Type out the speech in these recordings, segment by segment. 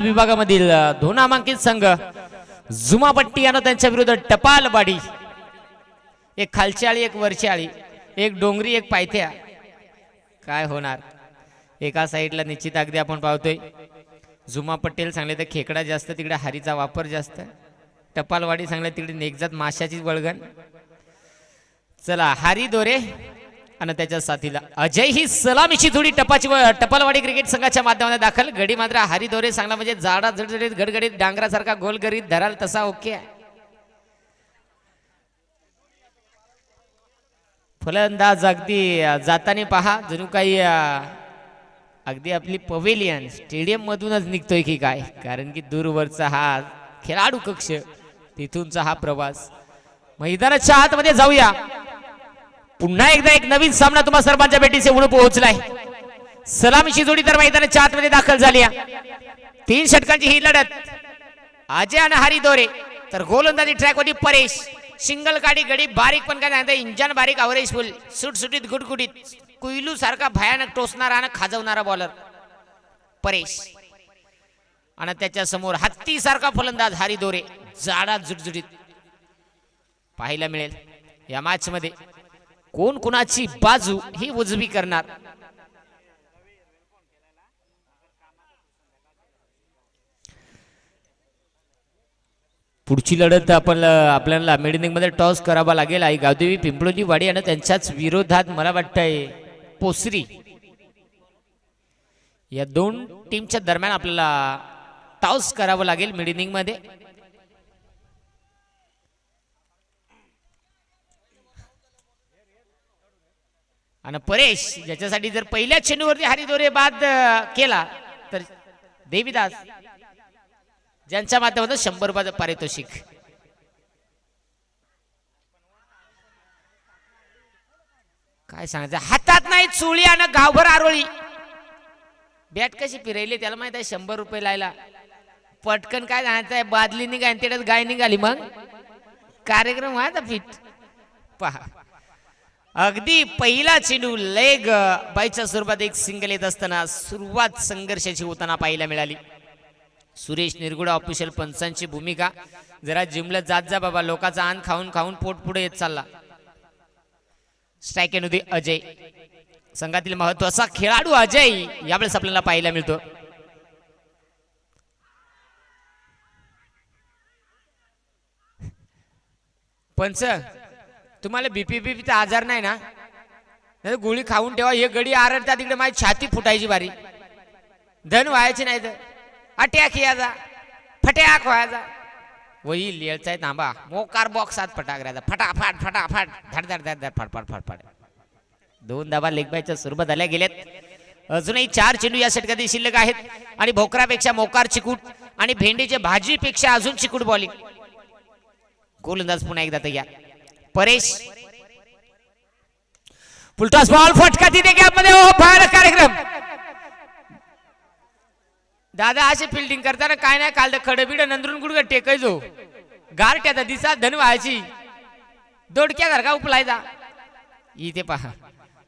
विभागामधील धोनामांकित नामांकित संघ जुमापट्टी यानं त्यांच्या विरुद्ध टपालवाडी एक खालची आळी एक वरची आळी एक डोंगरी एक पायथ्या. काय होणार? एका साईडला निश्चित अगदी आपण पाहतोय जुमा पटेल सांगले तर खेकडा जास्त तिकडे हारीचा वापर जास्त. टपालवाडी सांगले तिकडे नेकजात माशाची वळगण. चला हारी दोरे. आणि त्याच्या साथीला अजय ही सलामीची जोडी टपाची टपालवाडी क्रिकेट संघाच्या माध्यमाने दाखल. गडी मात्र हरी दोरे सांगला म्हणजे जाडा जडजडीत गडगडीत डांगरासारखा गोल करीत धराल तसा ओके फलंदाज अगदी अ, जाताना पहा. जणू काही अगदी आपली पवेलियन स्टेडियम मधूनच निघतोय की काय? कारण की दूरवरचा हा खेळाडू कक्ष तिथूनचा हा प्रवास. मैदानाच्या आतमध्ये जाऊया. पुन्हा एकदा एक नवीन सामना तुम्हा सर्वांच्या भेटीचे उणू पोहोचलाय. सलामीची जोडी तर मैदानाच्या आतमध्ये दाखल झाली तीन षटकांची ही लढत. अजय आणि हरी दोरे. तर गोलंदाजी ट्रॅक होती परेश. सिंगल गाडी गडी बारीक पण काय सांगता इंजन बारीक अवरेज फुल. सुटसुटीत गुटगुटीत. कुईलू सारखा भयानक टोचणारा आणि खाजवणारा बॉलर परेश. आणि त्याच्यासमोर हत्ती सारखा फलंदाज हरी दोरे. जाडा जुटजुटीत. पाहायला मिळेल. या मॅच मध्ये कोण कुणाची बाजू ही उजवी करणार? पुढची लढत आपण आपल्याला मेडिनिंगमध्ये टॉस करावा लागेल. आई गावदेवी पिंपळोजी वाडी आणि त्यांच्याच विरोधात मला वाटतंय पोसरी. या दोन टीमच्या दरम्यान आपल्याला टॉस करावं लागेल मिडिनिंग आणि परेश ज्याच्यासाठी जर पहिल्याच चेंडूवरती हरिदोरे बाद केला तर देवीदास ज्यांच्या माध्यमातून शंभर रुपयाचं पारितोषिक. काय सांगायचं? हातात नाही चुळी आणि गावभर आरोळी. बॅट कशी फिरायली त्याला माहीत आहे शंभर रुपये लायला. पटकन काय आहे बादली निघाली त्याच्यात गाय निघाली मग. कार्यक्रम व्हायचा फिट. पहा. अगदी पहिला चेंडू लेग बाईच्या स्वरूपात एक सिंगल येत असताना सुरुवात संघर्षाची होताना पाहायला मिळाली. सुरेश निरगुडा ऑफिशियल पंचांची भूमिका. जरा जिमला जात जा बाबा लोकांचा आण खाऊन खाऊन पोट पुढे येत चालला. स्ट्राईक होती अजय. संघातील महत्त्वाचा खेळाडू अजय यावेळेस आपल्याला पाहायला मिळतो. पंच तुम्हाला बीपी बीपीचा आजार नाही ना? नाही गोळी खाऊन ठेवा. हे गडी आरडता तिकडे माझी छाती फुटायची बारी धन व्हायची नाही तर. अटॅक याचा फटॅक व्हायचा वही लिहायचा आहे थांबा. मोकार बॉक्सात फटाक राहायचा फटाफट फटाफट. धड धड धड धड फडफड फडफड दोन दाबा लेगबायच्या स्वरूपात आल्या गेल्यात. अजूनही चार चेंडू या षटकातील शिल्लक आहेत. आणि भोकरापेक्षा मोकार चिकूट आणि भेंडीच्या भाजीपेक्षा अजून चिकूट बॉलिंग गोलंदाज पुन्हा एकदा तयार परेश. फुलटॉस बॉल फटका तिथे गॅपमध्ये. ओ कार्यक्रम. दादा असे फिल्डिंग करताना काय नाही काल तर खडबीड नंदरून गुडगड टेकायचो गारट्याचा दिसा धन व्हायची. दोडक्यासारखा उपलायचा? इथे पहा.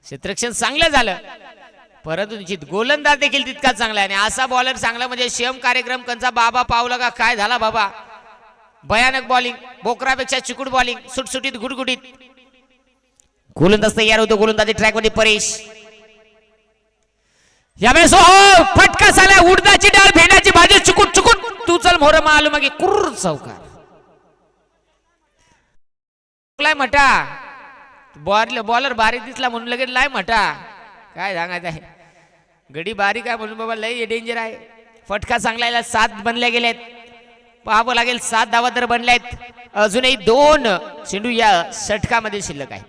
क्षेत्रक्षण चांगलं झालं. परंतु निश्चित गोलंदाज देखील तितकाच चांगला आहे. आणि असा बॉलर चांगला म्हणजे शेम कार्यक्रम कंचा बाबा पावला का? काय झाला बाबा? भयानक बॉलिंग बोकरापेक्षा चिकूट बॉलिंग सुटसुटीत गुडगुडीत. गोलंदाज तयार होतो गोलंदाजी ट्रॅकमध्ये परेश. यावेळेस हो, हो फटका झाला उडदाची डाळ भेण्याची भाजी चुकूट चुकूट. तू चल मोर माल मग कुर चौकार. म्हटा बॉल बॉलर बारीक दिसला म्हणून लगेच लाय म्हटा काय सांगायचं आहे? गडी बारीक आहे म्हणून बाबा लय डेंजर आहे. फटका चांगला सात बनल्या गेल्यात. पाहावं लागेल सात धावा तर बनल्या आहेत. अजूनही दोन. चेंडू या षटकामध्ये शिल्लक आहे.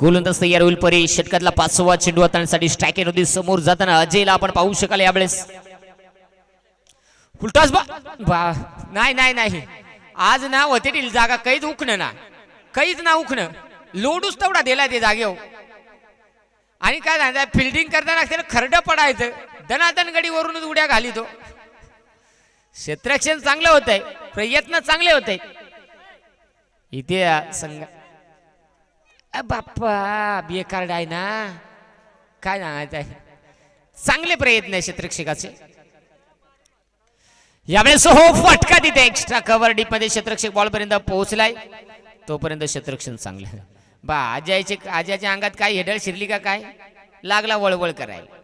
गोलंदाज तयार होईल परी. षटकातला पाचवा चेंडू हाताळण्यासाठी स्ट्रायकेर होती. समोर जाताना अजयला आपण पाहू शकाल यावेळेस. फुलटॉस बा नाही नाही नाही. आज ना होते जागा काहीच उखणं ना. काहीच ना उखणं लोडूच तेवढा दिला ते जागेव आणि काय सांगता फिल्डिंग करताना त्याला खरडं पडायचं. दनादन गडीवरूनच उड्या घाली तो क्षेत्रक्षण चांगलं होत आहे प्रयत्न चांगले होते इथे संघ बाप्पा बेकार आहे ना. काय सांगायचं आहे? चांगले प्रयत्न आहे क्षेत्रक्षकाचे यावेळेस हो फटका तिथे एक्स्ट्रा कव्हर डीपमध्ये क्षेत्रक्षक बॉल पर्यंत पोहोचलाय. तोपर्यंत क्षेत्रक्षण चांगलं. बा अजयचे अजयच्या अंगात काय हेडळ शिरली का काय? लागला वळवळ करायला.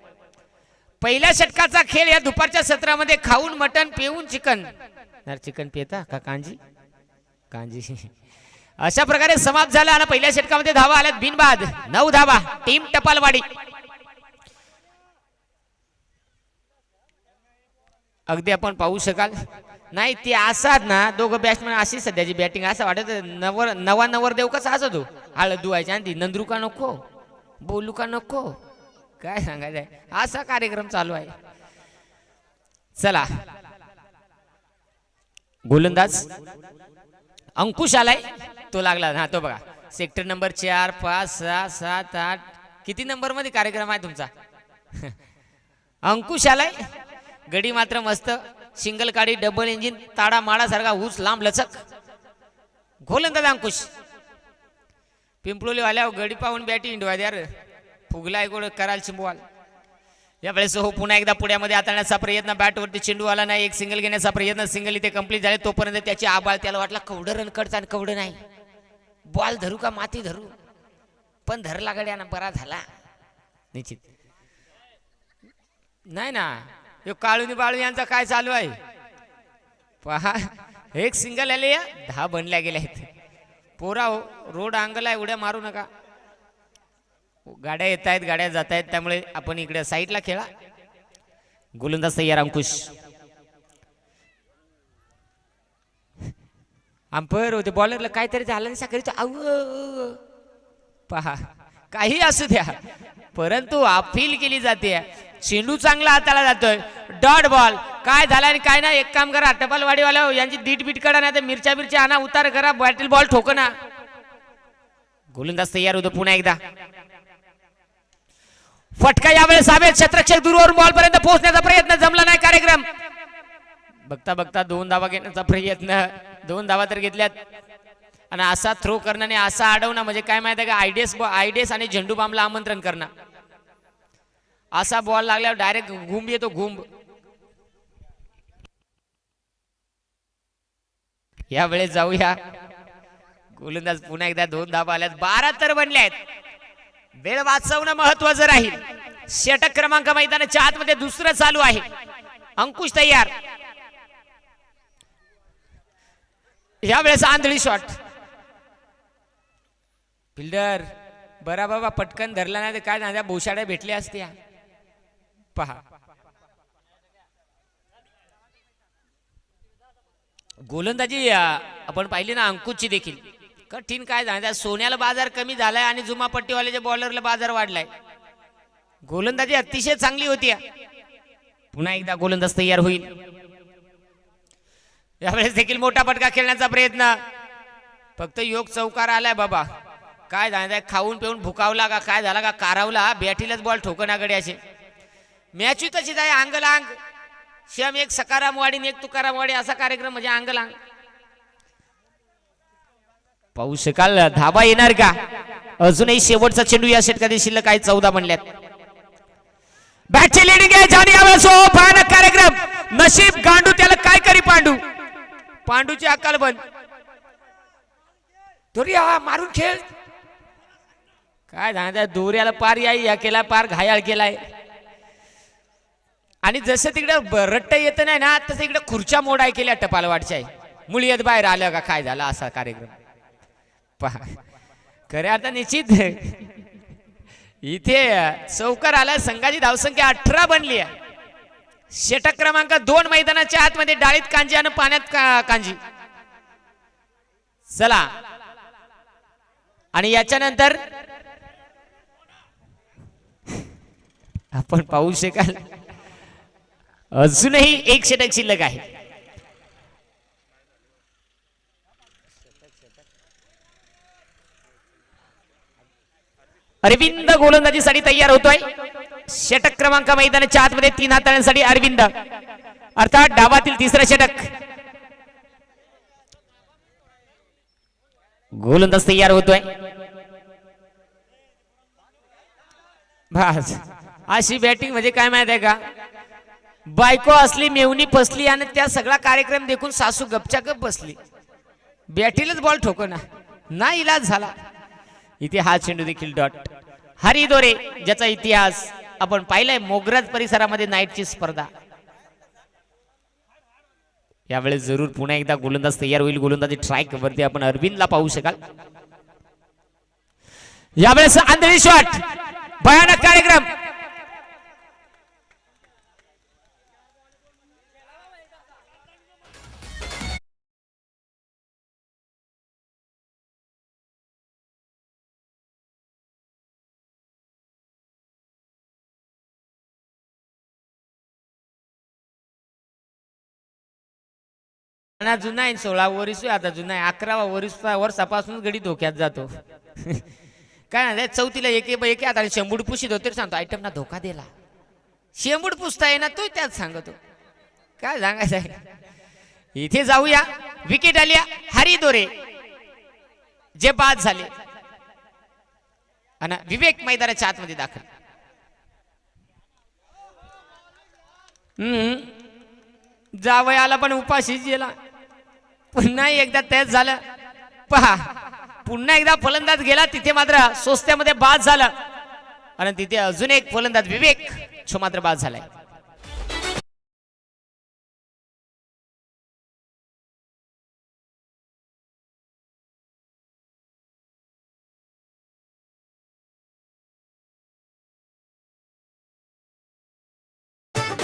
पहिल्या षटकाचा खेळ या दुपारच्या सत्रामध्ये खाऊन मटन पिऊन चिकन. चिकन पिता का कांजी? कांजी. अशा प्रकारे समाप्त झाला आणि पहिल्या षटकामध्ये धावा आल्यात बिनबाद. नऊ धावा. टीम टपालवाडी. अगदी आपण पाहू शकाल. नाही ते असाच ना दोघं बॅट्समॅन अशी सध्याची बॅटिंग असं वाटत नवर नवा नवर देव कसा असतो? हळद धुवायची आणि ती नंदरू का नको बोलू का नको. काय सांगायचंय? असा कार्यक्रम चालू आहे. चला. गोलंदाज अंकुश आलाय. तो लागला. हा तो बघा. सेक्टर नंबर चार पाच सहा सात आठ. किती नंबरमध्ये कार्यक्रम आहे तुमचा? अंकुश आलाय. गडी मात्र मस्त. सिंगल काडी डबल इंजिन ताडा माडासारखा ऊस लांब लचक. गोलंदाज अंकुश. पिंपळोली वाल्यावर गडी पाहून बॅटी इंडवा द्या फुगलाय गोळ कराल चिंबवाल. यावेळेस हो पुन्हा एकदा पुण्यामध्ये हाताळण्याचा प्रयत्न बॅटवरती चेंडू आला नाही एक सिंगल घेण्याचा प्रयत्न सिंगल इथे कंप्लीट झाले तोपर्यंत त्याची आबाळ त्याला वाटला कवडं रन कडचा आणि कवडं नाही. बॉल धरू का माती धरू? पण धरला गड्या बरा झाला. निश्चित. नाही ना यो काळूनी बाळू यांचा काय चालू आहे? पहा एक सिंगल आले या दहा बनल्या गेल्या आहेत. पोरा हो रोड अंगला उड्या मारू नका. गाड्या येत आहेत गाड्या जात आहेत त्यामुळे आपण इकडे साईडला खेळा. गोलंदाज तयार अंकुश. अंपायर होते बॉलरला काहीतरी झालं नाही साखरीचं आऊ पहा काही असू द्या. परंतु अपील केली जाते. चेंडू चांगला हाताला जातोय. डॉट बॉल काय झालं आणि काय नाही एक काम करा टपालवाडीवाल्या हो, यांची दीट बीट करा नाही तर मिरच्या मिरच्या आणा उतार करा बॅटल बॉल ठोकना. गोलंदाज तयार होतो पुन्हा एकदा. फटका यावेळेस हवेत क्षेत्रक्षक दूरवरून बॉल पर्यंत पोहोचण्याचा प्रयत्न जमला नाही कार्यक्रम. बघता बघता दोन धावा घेण्याचा प्रयत्न. दोन धावा तर घेतल्यात. आणि असा थ्रो करणं आणि असा अडवणं म्हणजे काय माहिती आहे का? आयडियस आयडियस आणि झेंडू बामला आमंत्रण करणं. असा बॉल लागल्यावर डायरेक्ट घुंब येतो घुंब. यावेळेस जाऊया. गोलंदाज पुन्हा एकदा दोन धाबा आल्यात. बारा तर बनले आहेत. वेळ वाचवणं महत्वाचं राहील. षटक क्रमांक मैदानाच्या आतमध्ये दुसरं चालू आहे. अंकुश तयार. या वेळेस आंधळी शॉट फिल्डर बरा बाबा पटकन धरला नाही तर काय ना भोशाड्या भेटल्या असत्या. पहा. गोलंदाजी आपण पाहिली ना अंकुशची देखील. कठीण काय झालं? सोन्याला बाजार कमी झालाय आणि जुमापट्टीवाल्याच्या बॉलरला बाजार वाढलाय. गोलंदाजी अतिशय चांगली होती. पुन्हा एकदा गोलंदाज तयार होईल. यावेळेस देखील मोठा फटका खेळण्याचा प्रयत्न. फक्त योग चौकार आलाय बाबा. काय झालं? खाऊन पिऊन भुकावला का? काय झाला का? कारावला? बॅटीलाच बॉल ठोकणाकडे असे मॅच तशीच आहे अंगलांग. श्याम एक सकाराम वाडी एक तुकाराम वाडी असा कार्यक्रम म्हणजे अंगलांग. पाहू शकाल धाबा येणार का? अजूनही शेवटचा चेंडू या षटकातील शिल्लक आहे चौदा म्हणल्यात. बॅटची लिडिंग आहे जाणी यावेळेस हो, भयानक कार्यक्रम. नशीब गांडू त्याला काय करी पांडू? पांडूची अकालबन बंद तरी हा मारून खेळ. काय झालं दोऱ्याला पार याई या केला पार घायाळ केलाय. आणि जसं तिकडे रट्ट येत नाही ना तसं इकडे खुर्च्या मोडाय केल्या टपालवाडच्या मुळीयत बाहेर आलं का? काय झालं असा कार्यक्रम? पहा खरे आता निश्चित इथे चौकार आला संघाची धावसंख्या अठरा बनली आहे. षटक क्रमांक दोन मैदानाच्या आतमध्ये डाळीत कांजी आणि पाण्यात का- कांजी. चला. आणि याच्यानंतर आपण पाहू शकाल. अजूनही एक षटक शिल्लक आहे. अरविंद गोलंदाजीसाठी तयार होतोय. षटक क्रमांक मैदानाच्या आतमध्ये तीन हाताळ्यांसाठी अरविंद. अर्थात डावातील तिसरा षटक. गोलंदाज तयार होतोय. अशी बॅटिंग म्हणजे काय माहीत आहे का? बायको असली मेवणी फसली आणि त्या सगळा कार्यक्रम देखून सासू गपच्या गप बसली. बॅटीलाच बॉल ठोको ना. ना इलाज झाला. इतिहास चेंडू देखील डॉट. हरिदोरे ज्याचा इतिहास आपण पाहिलाय मोगराज परिसरामध्ये नाईटची स्पर्धा. यावेळेस जरूर पुन्हा एकदा गोलंदाज तयार होईल. गोलंदाजी ट्रॅक वरती आपण अरविंदला पाहू शकाल. यावेळेस आंधळी शॉट भयानक कार्यक्रम. ना जुना आहे सोळा वरीस आता जुना आहे. अकरावा वरीस वर्षापासून गडी धोक्यात जातो. काय ना चौथीला एक एक आता शेंबूड पुशीत होते सांगतो आयटम ना धोका दिला. शेंबूड पुसता ना तो त्यात सांगतो. काय सांगायचं आहे? इथे जाऊया. विकेट आली हरी दोरे. जे बाद झाले. आणि विवेक मैदानाच्या आतमध्ये दाखल. हम्म. जावय पण उपाशीच गेला. पुन्हा एकदा तेच झालं. पहा पुन्हा एकदा फलंदाज गेला तिथे मात्र सोस्त्यामध्ये बाद झाला. आणि तिथे अजून एक फलंदाज विवेक छो मात्र बाद झालाय.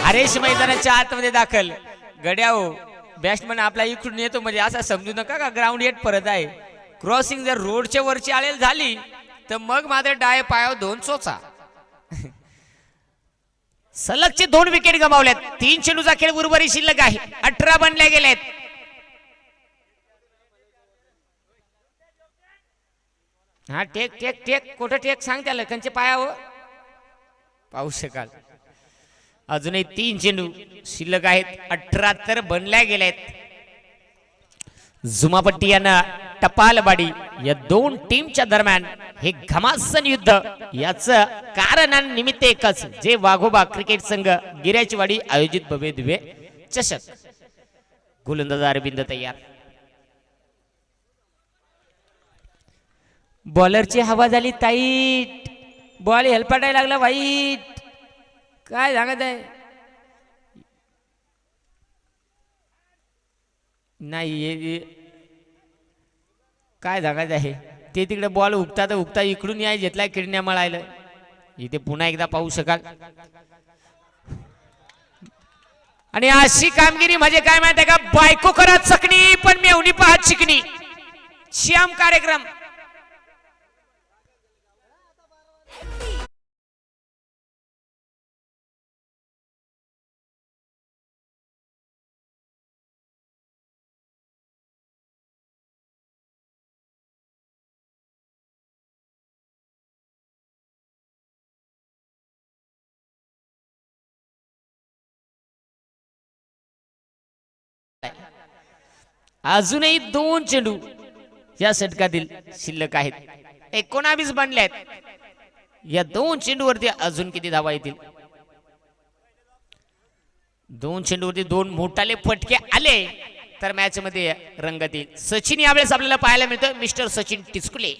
हरेश मैदानाच्या आतमध्ये दाखल. गड्याओ बॅट्समन आपला इकडून येतो म्हणजे असा समजू नका का? ग्राउंड येत परत आहे. क्रॉसिंग जर रोडच्या वरची आलेली झाली तर मग माझा डाय पायावर दोन चोचा सलगचे दोन विकेट गमावल्यात तीन चेंडूचा खेळ उर्वरित शिल्लक आहे. अठरा बनल्या गेलेत. हा टेक टेक टेक. कुठं टेक? सांग त्या लखनच्या पायावर. पाहू शकाल अजूनही तीन चेंडू शिल्लक आहेत. अठरा तर बनल्या गेल्यात. झुमापट्टी यांना टपालबाडी या दोन टीमच्या दरम्यान हे घमासन युद्ध याच कारण आणि निमित्त एकच जे वाघोबा क्रिकेट संघ गिऱ्याचीवाडी आयोजित भव्य दिव्य चषक. गोलंदाज अरविंद तयार. बॉलरची हवा झाली ताईट बॉल हेलपाटायला लागला वाईट काय सांगत आहे? नाही काय सांगायचं आहे? ते तिकडे बॉल उगता तर उगता इकडून याय घेतलाय किडण्या मळायला. इथे पुन्हा एकदा पाहू शकाल. आणि अशी कामगिरी म्हणजे काय माहिती आहे का? बायको करत चकणी पण मेवणी पाहत शिकणी. श्याम कार्यक्रम. अजूनही दोन चेंडू या षटकातील शिल्लक आहेत. एकोणावीस बनले आहेत. या दोन चेंडूवरती अजून किती धावा येतील? दोन चेंडूवरती दोन मोठाले फटके आले तर मॅच मध्ये रंगत येईल सचिन यावेळेस आपल्याला पाहायला मिळतं. Mister Sachin Tichkule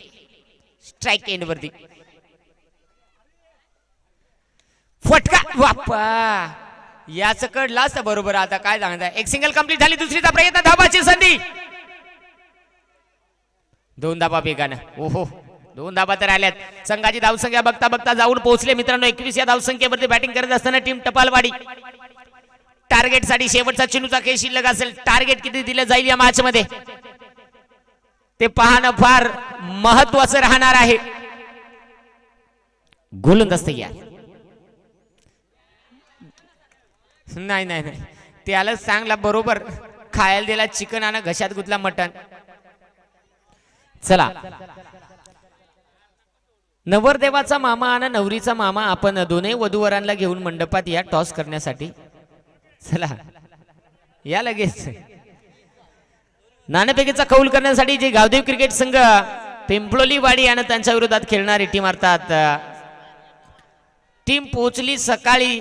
strike end वरती. फटका! बाप्पा याच कडला असतं बरोबर. आता काय सांगता एक सिंगल कंप्लीट झाली दुसरीचा प्रयत्न धाबाची संधी. दोन धाबा वेगानं ओहो दोन धाबा तर आल्यात. संघाची धावसंख्या बघता बघता जाऊन पोहोचले. मित्रांनो एकवीस या धावसंख्येवरती बॅटिंग करत असताना टीम टपालवाडी. टार्गेटसाठी शेवटचा चिनूचा खेळ शिल्लक असेल. टार्गेट किती दिलं जाईल या मॅच मध्ये ते पाहणं फार महत्वाचं राहणार आहे. गोलंदाज तयार. नाही नाही नाही. त्याला सांगला बरोबर. खायला दिला चिकन आणि घशात गुतला मटन चला. नवरदेवाचा मामा आणि नवरीचा मामा आपण दोन्ही वधूवरांना घेऊन मंडपात या टॉस करण्यासाठी. चला. या लगेच. नाणेफेकीचा कौल करण्यासाठी जे गावदेव क्रिकेट संघ पिंपळोली वाडी आणि त्यांच्या विरोधात खेळणारी टीम अर्थात टीम पोहोचली सकाळी.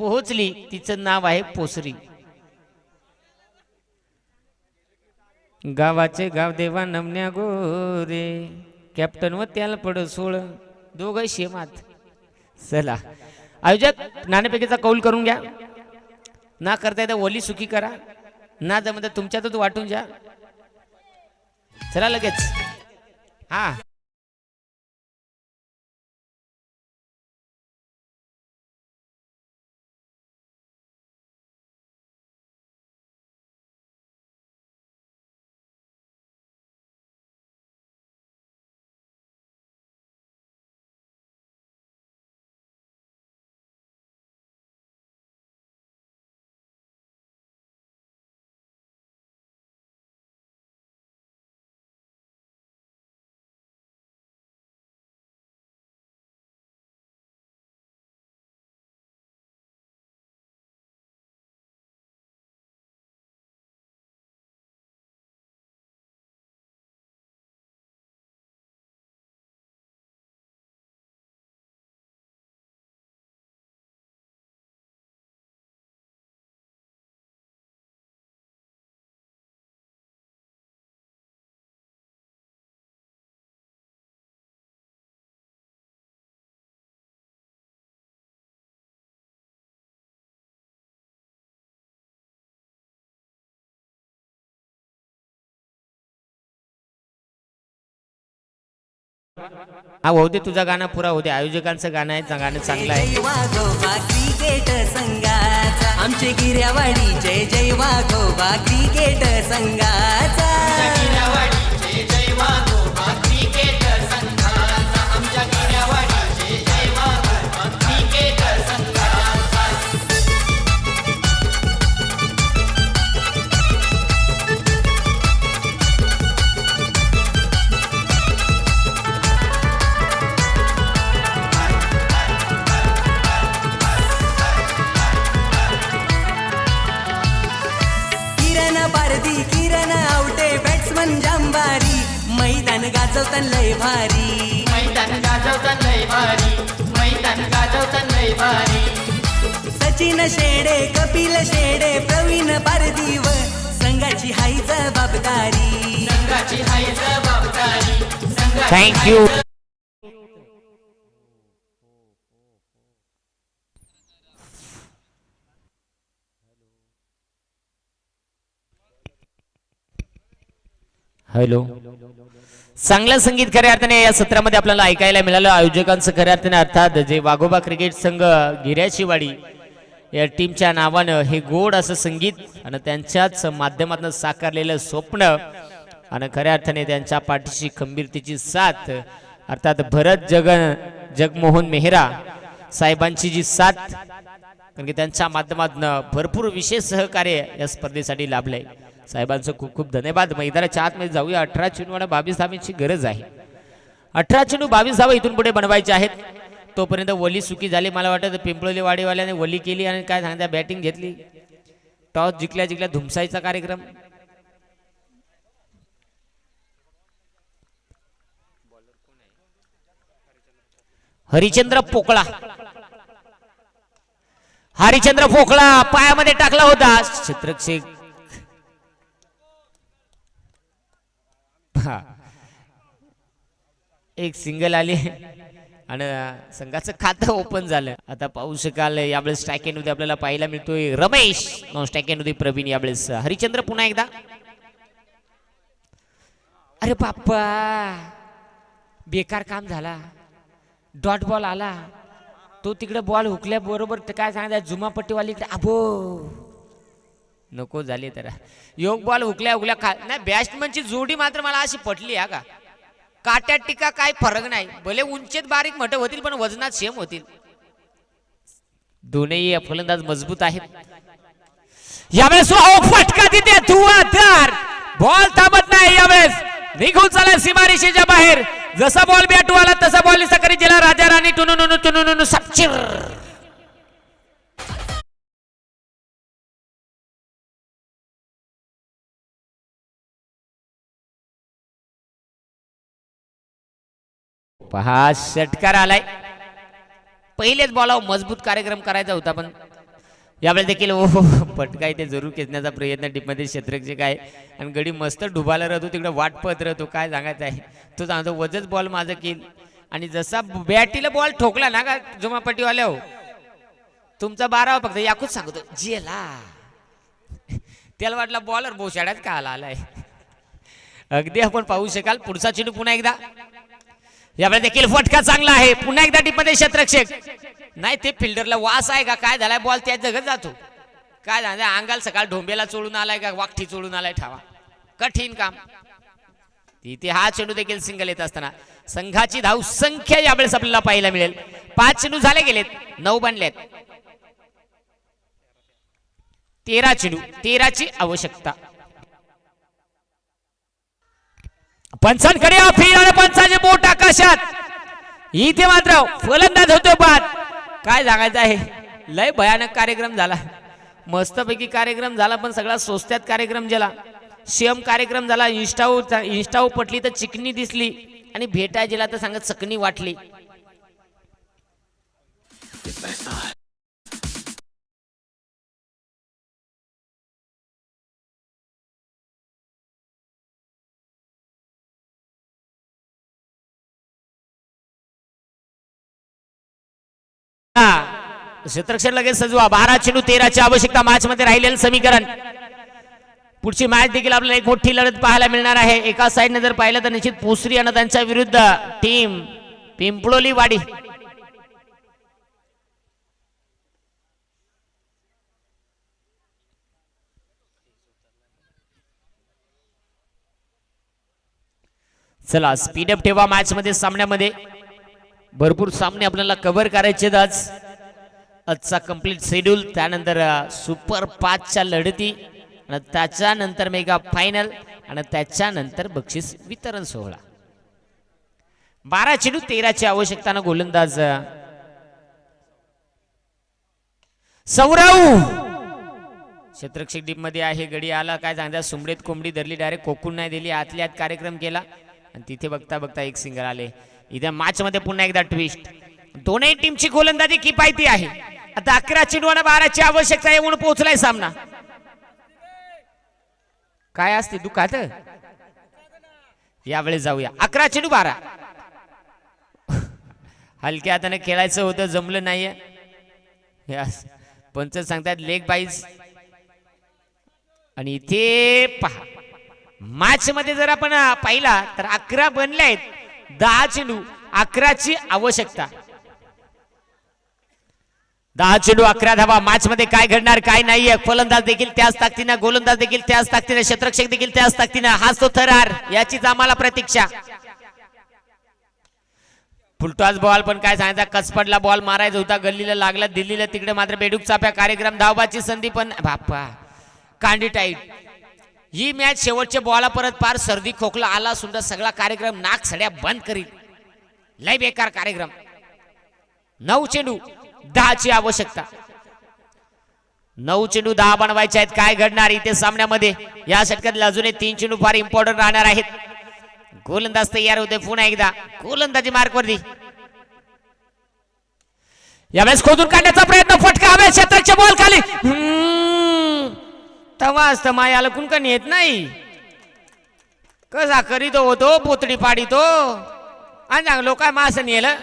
पोहोचली तिचं नाव आहे पोसरी. गावाचे गाव देवा नमन्या गोरे. कॅप्टन व त्याला पड सोळ. दोघं शेमात. चला. आयोजक नाणेपेकीचा कौल करून घ्या. ना करता येतं ओली सुखी करा. ना जमत तुमच्यातच वाटून घ्या चला लगेच. हा. हा होऊ दे तुझं गाणं पुरा होऊ दे. आयोजकांचं गाणं आहे गाणं चांगलं आहे. जय वाघोबा क्रिकेट संघाचा. आमचे गिर्यावाडी जय जय वाघोबा क्रिकेट संघाचा. थँक यू हॅलो चांगलं संगीत खऱ्या अर्थाने या सत्रामध्ये आपल्याला ऐकायला मिळालं. आयोजकांचं खऱ्या अर्थाने अर्थात जे वाघोबा क्रिकेट संघ गिऱ्याचीवाडी या टीमच्या नावानं हे गोड असं संगीत आणि त्यांच्याच माध्यमातून साकारलेलं स्वप्न आणि खऱ्या अर्थाने त्यांच्या पाठीशी खंबीरतेची साथ अर्थात भरत जगन जगमोहन मेहरा साहेबांची जी साथ कारण की त्यांच्या माध्यमातून भरपूर विशेष सहकार्य या स्पर्धेसाठी लाभलंय. साहेबांचं खूप खूप धन्यवाद. मैदानाच्या आतमध्ये जाऊया. अठरा चेंडू आणि बावीस धाब्यांची गरज आहे. अठरा चेंडू बावीस धावा इथून पुढे बनवायचे आहेत. तोपर्यंत वली सुकी झाली. मला वाटतं पिंपळोली वाडीवाल्याने वली केली आणि काय सांगता बॅटिंग घेतली. टॉस जिंकल्या जिंकल्या धुमसाईचा कार्यक्रम. हरिचंद्र पोकळा. हरिचंद्र पोकळा पायामध्ये टाकला होता. चित्रक्षेक हा. एक सिंगल आली. आणि संघाचं खातं ओपन झालं. आता पाहू शकाल यावेळेस स्ट्राईकमध्ये आपल्याला पाहायला मिळतोय रमेश. नॉन स्ट्राईकमध्ये प्रवीण यावेळेस. हरिचंद्र पुन्हा एकदा. अरे बाप्पा. बेकार काम झाला. डॉट बॉल आला. तो तिकडे बॉल हुकल्या बरोबर काय सांगायचं जुमापट्टीवाली इकडे अबो. नको झाले तर योग बॉल हुकल्या हुकल्या खा नाही बॅट्समनची जोडी मात्र मला अशी पटली हा का? काट्यात टीका काय फरक नाही. भले उंचेत बारीक मोठे होतील पण वजनात सेम होतील. दोनही फलंदाज मजबूत आहेत. यावेळेस फटका तिथे धुवाधार. बॉल थांबत नाही यावेळेस. निघून चालला सीमारेषेच्या बाहेर. जसा बॉल बॅटू आला तसा बॉल सकाळी जिला राजा राणी टुनुनुनु टुनुनुनु सपचिर. पहा षटकार आलाय. पहिलेच बॉलाव मजबूत कार्यक्रम करायचा होता पण यावेळेस देखील ओ पटका इथे जरूर खेचण्याचा प्रयत्न टीममध्ये क्षेत्रक्षक काय आणि गडी मस्त डुबाला राहतो तिकडे वाट पत राहतो काय सांगायचं आहे? तो सांगतो वजच बॉल माझं केल आणि जसा बॅटीला बॉल ठोकला ना का जुमापट्टीवाल्या हो? तुमचा बारावा फक्त याकूच सांगतो जेला त्याला वाटला बॉलर बोशाड्यात का आला आलाय? अगदी आपण पाहू शकाल पुढचा चेंडू पुन्हा एकदा. यावेळेस देखील फटका चांगला आहे. पुन्हा एकदा टिपमध्ये क्षेत्रक्षक नाही ते फिल्डरला वास आहे का? काय झालाय? बॉल त्या जगत जातो काय झालं अंगाल सकाळ ढोंबेला चोळून आलाय का? वाकठी चोळून आलाय ठावा. कठीण काम. तिथे हा चेंडू देखील सिंगल येत असताना. संघाची धाव संख्या यावेळेस आपल्याला पाहायला मिळेल. पाच चेंडू झाले गेलेत. नऊ बनलेत. तेरा चेंडू. तेराची आवश्यकता. पंचांकडे अपील आणि पंचाचे बोट आकाशात. इथे मात्र फलंदाज होतो बाद काय सांगायचं आहे? लय भयानक कार्यक्रम झाला. मस्तपैकी कार्यक्रम झाला पण सगळा स्वस्त्यात कार्यक्रम झाला शेम कार्यक्रम झाला इंस्टावर इंस्टावर पटली तर चिकनी दिसली आणि भेटाय गेला तर सांगत चकणी वाटली. क्षेत्रक्षण लगेच सजवा. बारा चेंडू तेराची आवश्यकता मॅच मध्ये राहिलेलं समीकरण. पुढची मॅच देखील आपल्याला एक मोठी लढत पाहायला मिळणार आहे. एका साईडने जर पाहिलं तर निश्चित पोसरी आणि त्यांच्या विरुद्ध टीम पिंपळोली वाडी चला स्पीडअप ठेवा मॅच मध्ये सामन्यामध्ये. भरपूर सामने आपल्याला कव्हर करायचे आज. आजचा कंप्लीट शेड्यूल त्यानंतर सुपर पाचच्या लढती आणि त्याच्यानंतर मेगा फायनल आणि त्याच्यानंतर बक्षीस वितरण सोहळा. बारा चेडू तेराची आवश्यकताना गोलंदाज अ, सौरव. क्षेत्रक्षक डीपमध्ये आहे गडी आला काय सांगता सुमडेत कोंबडी धरली डायरेक्ट कोकून नाही दिली आतल्या आत कार्यक्रम केला. आणि तिथे बघता बघता एक सिंगल आले. इथे मॅच मध्ये पुन्हा एकदा ट्विस्ट दोनही टीमची गोलंदाजी किफायती आहे. आता अकरा चेंडू आणि बाराची आवश्यकता येऊन पोहोचलाय सामना. काय असते दुखात? यावेळेस जाऊया. अकरा चेंडू बारा. हलक्या हाताने खेळायचं होतं जमलं नाहीये. पंच सांगतात लेग बाईज आणि इथे पहा. मॅच मध्ये जर आपण पाहिला तर अकरा बनले आहेत. दहा चेंडू अकराची आवश्यकता. दहा चेंडू अकरा धावा मॅच मध्ये काय घडणार काय नाहीये. फलंदाज देखील त्याच ताकदीनं गोलंदाज देखील त्याच ताकदीनं क्षेत्रक्षक देखील त्याच ताकदीनं. हाच तो थरार याचीच आम्हाला प्रतीक्षा. फुलटॉस बॉल पण काय सांगायचा कसपडला बॉल मारायचा होता गल्लीला लागला दिल्लीला तिकडे मात्र बेडूक चाप्या कार्यक्रम धावबाची संधी पण बाप्पा कांडी टाईट. ही मॅच शेवटच्या बॉला परत पार सर्दी खोकला आला सुद्धा सगळा कार्यक्रम नाक सड्या बंद करील लय बेकार कार्यक्रम. नऊ चेंडू दहाची आवश्यकता. नऊ चेंडू दहा बनवायचे आहेत. काय घडणार इथे सामन्यामध्ये? या षटकात अजून तीन चेंडू फार इम्पॉर्टंट राहणार आहेत. गोलंदाज तयार होते पुन्हा एकदा. गोलंदाजी मार्क वरती. यावेळेस खोदून काढण्याचा प्रयत्न. फटका हवे क्षेत्राच्या बॉल खाली. तवाच असतं मायाला कुणकण येत नाही? कसा करीतो होतो पोतडी फाडीतो आणि चांगलो काय मास नेलं.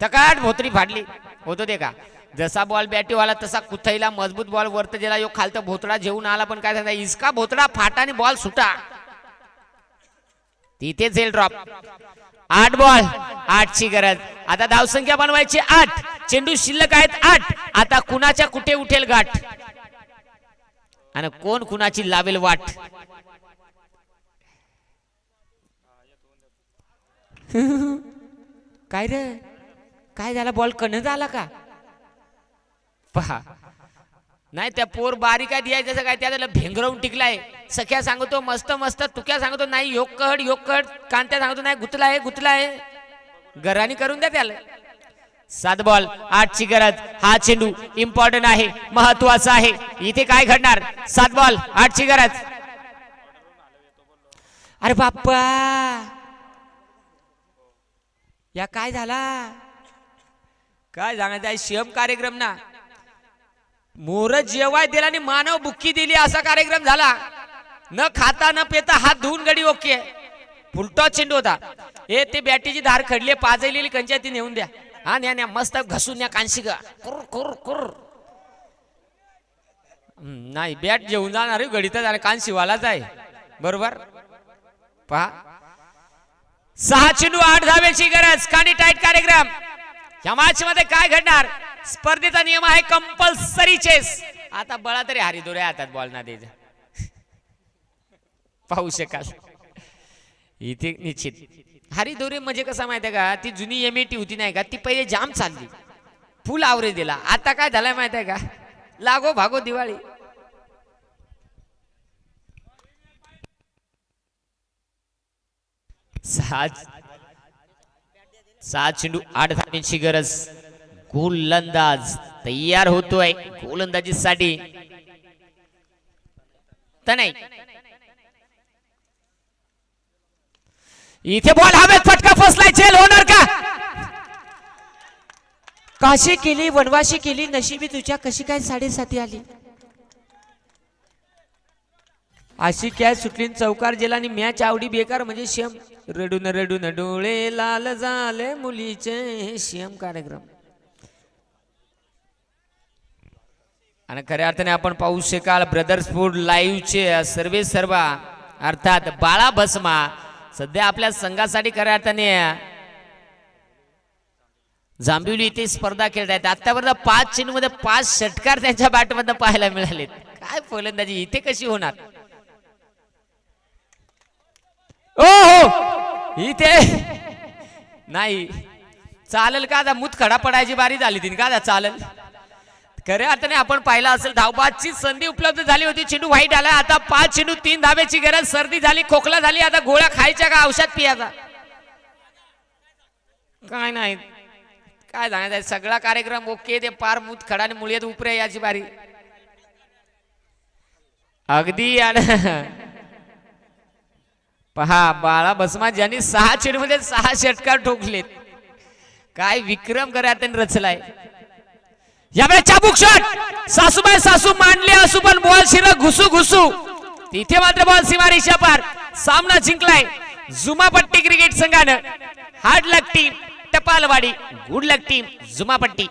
तकाट भोतडी फाडली. होतो ते का? जसा बॉल बॅटीवाला तसा कुथईला मजबूत बॉल वरत गेला यो खालतं भोतडा जेवून आला पण काय सांगता इसका भोतडा फाटा आणि बॉल सुटा. तिथेच येईल ड्रॉप आठ बॉल आठची गरज. आता धावसंख्या बनवायची आठ. चेंडू शिल्लक आहेत आठ. आता कुणाच्या कुठे उठेल गाठ? आणि कोण कुणाची लावेल वाट? काय रे? काय झाला? बॉल कण झाला का? पहा. नाही त्या पोर बारीक आहे दिया त्याचं काय त्याला भेंगरवून टिकलाय. सख्या सांगतो मस्त मस्त तुक्या सांगतो नाही योग कहड योग कहड कांत्या सांगतो नाही गुतलाय गुतलाय. घराने करून द्या त्याला. सात बॉल आठची गरज. हा चेंडू इम्पॉर्टंट आहे महत्त्वाचा आहे. इथे काय घडणार? सात बॉल आठची गरज. अरे बाप्पा! या काय झाला? काय सांगायचं आहे? कार्यक्रम ना. मोर जेवाय दिला आणि मानव बुक्की दिली असा कार्यक्रम झाला. न खाता न पेता हात धुवून गडी ओके. फुलटॉच चेंडू होता. हे ते बॅटीची धार खडली पाजलेली कंच्या ती नेऊन द्या. हा न्या न्या मस्त घसून या कांशी का कुर कुर कुर. हम्म, नाही बॅट जेवून जाणार आहे, आणि कांशीवालाच आहे. बरोबर? पहा. सहा चेंडू आठ धावेची गरज. कानी टाईट कार्यक्रम. या मॅच मध्ये काय घडणार? स्पर्धेचा नियम आहे कंपल्सरी चेस आता बळा तरी हरिदोरे हातात बॉल ना द्यायचा पाहू शकाल. इथे निश्चित. हरिदोरे म्हणजे कसं माहितीये का? ती जुनी एम होती नाही का? ती पहिले जाम चालली. फुल आवरे दिला. आता काय झालंय माहितीये का? लागो भागो दिवाळी. सात चेंडू आठ धावांची गरज. गोलंदाज तयार होतोय. गोलंदाजीसाठी. तर नाही. इथे बॉल हवेत फटका फसलाय झेल होणार का? काशी केली वनवाशी केली नशिबी तुझ्या कशी काय साडेसाती आली? अशी काय सुटली चौकार जेला आणि मॅच आवडी बेकार म्हणजे शेम. रडून रडून डोळे लाल झाले मुलीचे शेम कार्यक्रम. आणि खऱ्या अर्थाने आपण पाहू शकाल ब्रदर्स फूड लाईव्हचे सर्वे सर्वा अर्थात बाळा भस्मा सध्या आपल्या संघासाठी खऱ्या अर्थाने जांभिवली इथे स्पर्धा खेळतायत आतापर्यंत पाच चेंडू मध्ये पाच षटकार त्यांच्या बॅटमधनं पाहायला मिळालेत. काय फलंदाजी इथे कशी होणार? ओ हो इथे. नाही. चालेल का आता? मूत खडा पडायची बारी झाली ती का आता चालेल? खऱ्या अर्थाने आपण पाहिलं असेल धावबादची संधी उपलब्ध झाली होती. चेंडू वाईट आला आता पाच चेंडू तीन धाब्याची गरज. सर्दी झाली खोकला झाली. आता गोळ्या खायच्या का? औषध पियाचा. काय नाही. काय सांगायचं सगळा कार्यक्रम ओके ते पार मूत खडाने आणि मुळ्यात उपरे याची बारी. अगदी आणि पहा बाळा बसमा ज्यांनी सहा चेंडू मध्ये सहा षटकार ठोकलेत. काय विक्रम करा त्यांनी रचलाय. यावेळेस चाबूक शॉट सासूबाई सासू मांडले असू पण बॉल शिर घुसू घुसू. तिथे मात्र बॉल सीमारेषा पार. सामना जिंकलाय जुमापट्टी क्रिकेट संघानं. Hard luck team Tapalwadi good luck team Jumapatti.